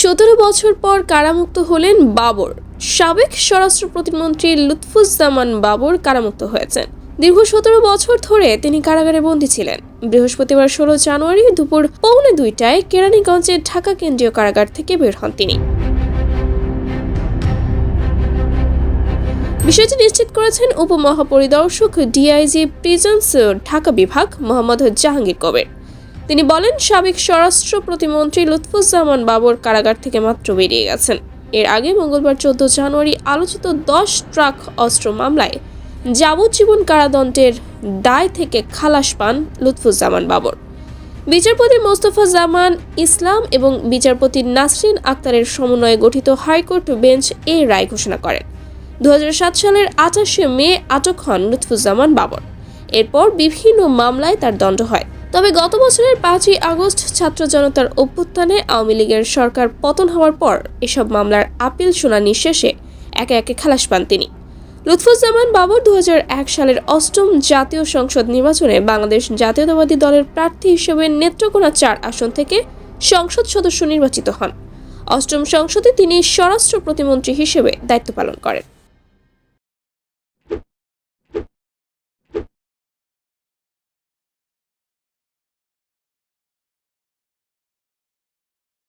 সতেরো বছর পর কারামুক্ত হলেন বাবর। সাবেক স্বরাষ্ট্র প্রতিমন্ত্রী লুৎফুজ্জামান বাবর কারামুক্ত হয়েছেন। দীর্ঘ সতেরো বছর ধরে তিনি কারাগারে বন্দী ছিলেন। বৃহস্পতিবার ষোলো জানুয়ারি দুপুর পৌনে দুইটায় কেরানীগঞ্জের ঢাকা কেন্দ্রীয় কারাগার থেকে বের হন তিনি। বিষয়টি নিশ্চিত করেছেন উপমহাপরিদর্শক ডিআইজি প্রিজন্স ঢাকা বিভাগ মোহাম্মদ জাহাঙ্গীর কবির। তিনি বলেন, সাবেক স্বরাষ্ট্র প্রতিমন্ত্রী লুৎফুজ্জামান বাবর কারাগার থেকে মাত্র বেরিয়ে গেছেন। এর আগে মঙ্গলবার চোদ্দ জানুয়ারি আলোচিত দশ ট্রাক অস্ত্র মামলায় যাবজ্জীবন কারাদণ্ডের দায় থেকে খালাস পান লুৎফুজ্জামান বাবর। বিচারপতি মোস্তফা জামান ইসলাম এবং বিচারপতি নাসরিন আক্তারের সমন্বয়ে গঠিত হাইকোর্ট বেঞ্চ এই রায় ঘোষণা করেন। দু হাজার সাত সালের আঠাশে মে আটক হন লুৎফুজ্জামান বাবর। এরপর বিভিন্ন মামলায় তার দণ্ড হয়। তবে গত বছরের পাঁচই আগস্ট ছাত্র জনতার অভ্যুত্থানে আওয়ামী লীগের সরকার পতন হওয়ার পর এসব মামলার আপিল শুনানি শেষে একে একে খালাস পান তিনি। লুৎফুজ্জামান বাবর দু হাজার এক সালের অষ্টম জাতীয় সংসদ নির্বাচনে বাংলাদেশ জাতীয়তাবাদী দলের প্রার্থী হিসেবে নেত্রকোনা চার আসন থেকে সংসদ সদস্য নির্বাচিত হন। অষ্টম সংসদে তিনি স্বরাষ্ট্র প্রতিমন্ত্রী হিসেবে দায়িত্ব পালন করেন।